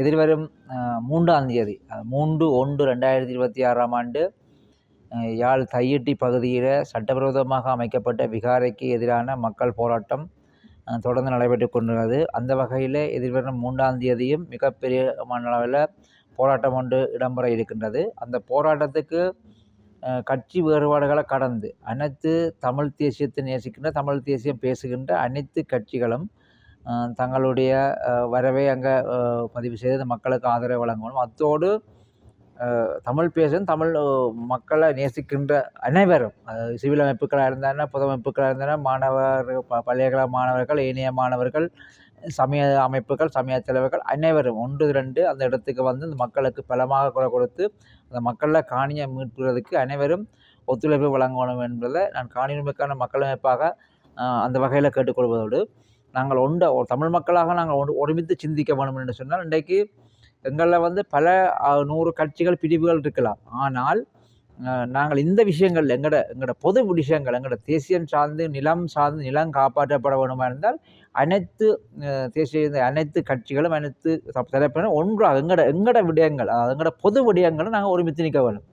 எதிர்வரும் மூன்றாம் தேதி மூன்று ஒன்று ரெண்டாயிரத்தி இருபத்தி ஆறாம் ஆண்டு யாழ் தையிட்டி பகுதியில் சட்டவிரோதமாக அமைக்கப்பட்ட விகாரைக்கு எதிரான மக்கள் போராட்டம் தொடர்ந்து நடைபெற்று கொண்டுள்ளது அந்த வகையில் எதிர்வரும் மூன்றாம் தேதியும் மிகப்பெரிய அளவில் போராட்டம் ஒன்று இடம்பெற இருக்கின்றது. அந்த போராட்டத்துக்கு கட்சி வேறுபாடுகளை கடந்து அனைத்து தமிழ் தேசியத்தை நேசிக்கின்ற தமிழ் தேசியம் பேசுகின்ற அனைத்து கட்சிகளும் தங்களுடைய வரவை அங்கே பதிவு செய்து மக்களுக்கு ஆதரவு வழங்கணும் அத்தோடு தமிழ் பேசும் தமிழ் மக்களை நேசிக்கின்ற அனைவரும் சிவில் அமைப்புகளாக இருந்தான பொது அமைப்புகளாக இருந்தான மாணவர் ப- பள்ளிகள மாணவர்கள் இணைய மாணவர்கள் சமய அமைப்புகள் சமய தலைவர்கள் அனைவரும் ஒன்று ரெண்டு அந்த இடத்துக்கு வந்து இந்த மக்களுக்கு பலமாக குறை கொடுத்து அந்த மக்களை காணியை மீட்புறதுக்கு அனைவரும் ஒத்துழைப்பு வழங்கணும் என்பதை நான் காணியமைக்கான மக்கள் அமைப்பாக அந்த வகையில் கேட்டுக்கொள்வதோடு நாங்கள் ஒன்ற தமிழ் மக்களாக நாங்கள் ஒன்று ஒருமித்து சிந்திக்க வேண்டும் என்று சொன்னால் இன்றைக்கு எங்களில் வந்து பல நூறு கட்சிகள் பிரிவுகள் இருக்கலாம். ஆனால் நாங்கள் இந்த விஷயங்கள் எங்களோட எங்களோட பொது விஷயங்கள் எங்களோட தேசியம் சார்ந்து நிலம் சார்ந்து நிலம் காப்பாற்றப்பட வேண்டுமா இருந்தால் அனைத்து தேசிய இந்த அனைத்து கட்சிகளும் அனைத்து தரப்பினரும் ஒன்றாக எங்களோட எங்களோட விடயங்கள் அதாவது எங்களோட பொது விடயங்களை நாங்கள் ஒருமித்து நிற்க வேண்டும்.